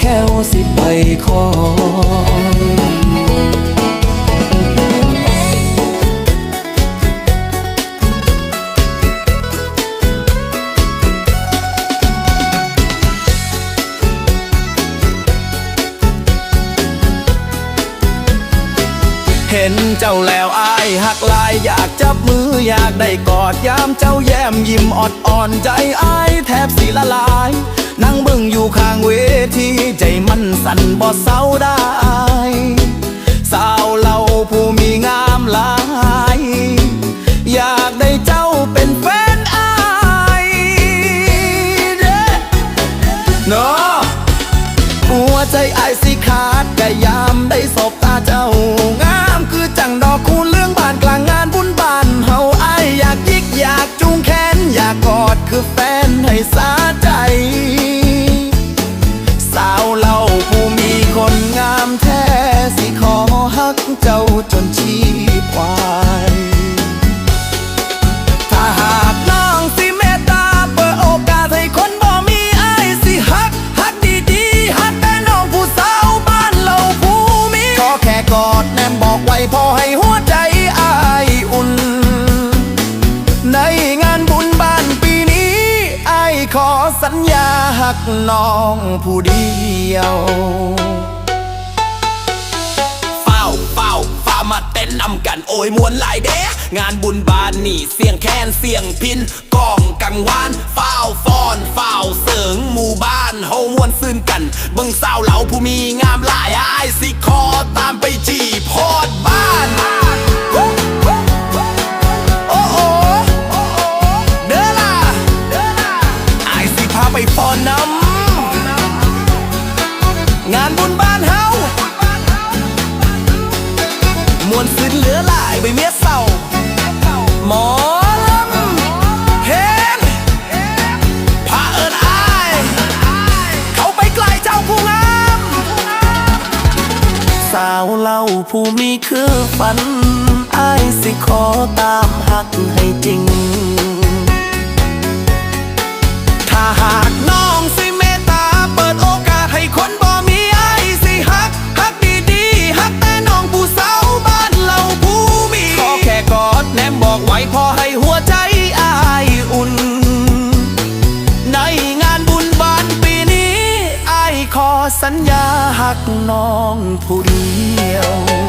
แค่สิไปคอยเห็นเจ้าแล้วอายหักลายอยากจับมืออยากได้กอดยามเจ้าแย้มยิ้มอดอ่อนใจอายแทบสิละลาย นั่งเบิ่งอยู่ข้างเวทีใจมันสั่นบ่เศร้าได้ สาวเราผู้มีงามหลาย อยากได้เจ้าเป็นแฟนอายเด้เนาะหัวใจอายสิขาดกะยามได้สบตาเจ้างา สัญญาหักน้องผู้เดียวเฝ้าเฝ้าฟ้ามาเต้นนำกันโอ้ยมวนหลายเด้งานบุญบานนี่เสียงแค้นเสียงพินกองกังวานเฝ้าฟอนเฝ้าเสิงหมู่บ้านเฮามวนซื่นกันเบิ่งสาวเหล่าผู้มีงามหลายอายสิขอตามไปจีบพอ งานบุญบ้านเฮามวนซึ้นเหลือหลายไปเมียเศร้าหมอลำเฮงพาเอิญอาย เขาไปไกลเจ้าผู้งาม สาวเล่าผู้มีคือฝันอายสิขอตามหักให้จริง สัญญาหักน้องผู้เดียว